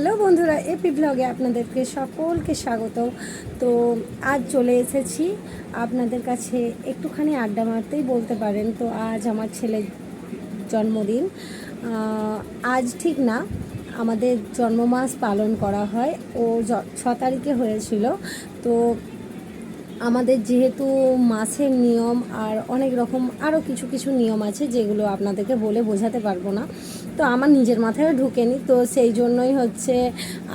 Hello বন্ধুরা, AP ব্লগে আপনাদেরকে সকলকে স্বাগত তো আজ চলে এসেছি আপনাদের কাছে একটুখানি আড্ডা মারতেই বলতে পারেন। তো আজ আমার ছেলের জন্মদিন। আজ ঠিক না, আমাদের জন্মমাস পালন করা হয়। ও ছ তারিখে হয়েছিল। তো আমাদের যেহেতু মাসের নিয়ম আর অনেক রকম আরও কিছু কিছু নিয়ম আছে যেগুলো আপনাদেরকে বলে বোঝাতে পারব না। তো আমার নিজের মাথায় ঢুকেনি। তো সেই জন্যই হচ্ছে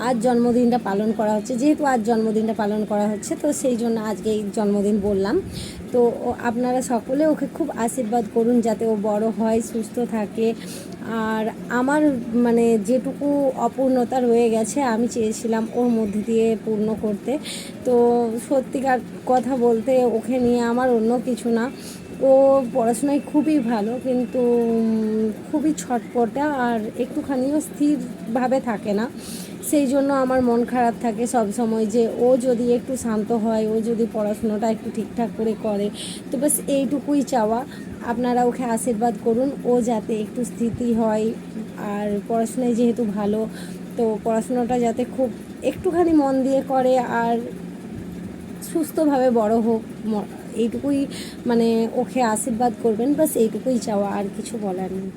আজ জন্মদিনটা পালন করা হচ্ছে। যেহেতু আজ জন্মদিনটা পালন করা হচ্ছে, তো সেই জন্য আজকে এই জন্মদিন বললাম। তো আপনারা সকলে ওকে খুব আশীর্বাদ করুন যাতে ও বড় হয়, সুস্থ থাকে। আর আমার মানে যেটুকু অপূর্ণতা রয়ে গেছে, আমি চেয়েছিলাম ওর মধ্যে দিয়ে পূর্ণ করতে। তো সত্যিকার কথা বলতে ওকে নিয়ে আমার অন্য কিছু না। ও পড়াশোনায় খুবই ভালো, কিন্তু খুবই ছটপটা আর একটুখানিও স্থিরভাবে থাকে না। সেই জন্য আমার মন খারাপ থাকে সব সময় যে ও যদি একটু শান্ত হয়, ও যদি পড়াশোনাটা একটু ঠিকঠাক করে করে। তো ব্যাস এইটুকুই চাওয়া। আপনারা ওকে আশীর্বাদ করুন, ও যাতে একটু স্থিতি হয়। আর পড়াশোনায় যেহেতু ভালো, তো পড়াশোনাটা যাতে খুব একটুখানি মন দিয়ে করে আর সুস্থভাবে বড় হোক এইটুকুই মানে ওকে আশীর্বাদ করবেন বাস এইটুকুই চাওয়া আর কিছু বলার নেই।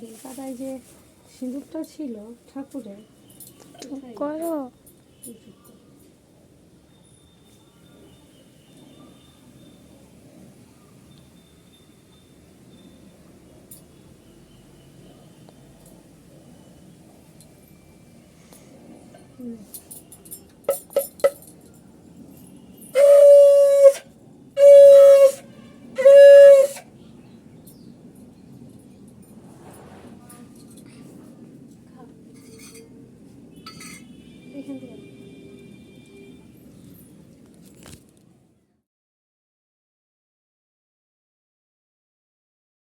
বেলপাতায় যে সিঁদুরটা ছিল ঠাকুরের করো। এখান থেকে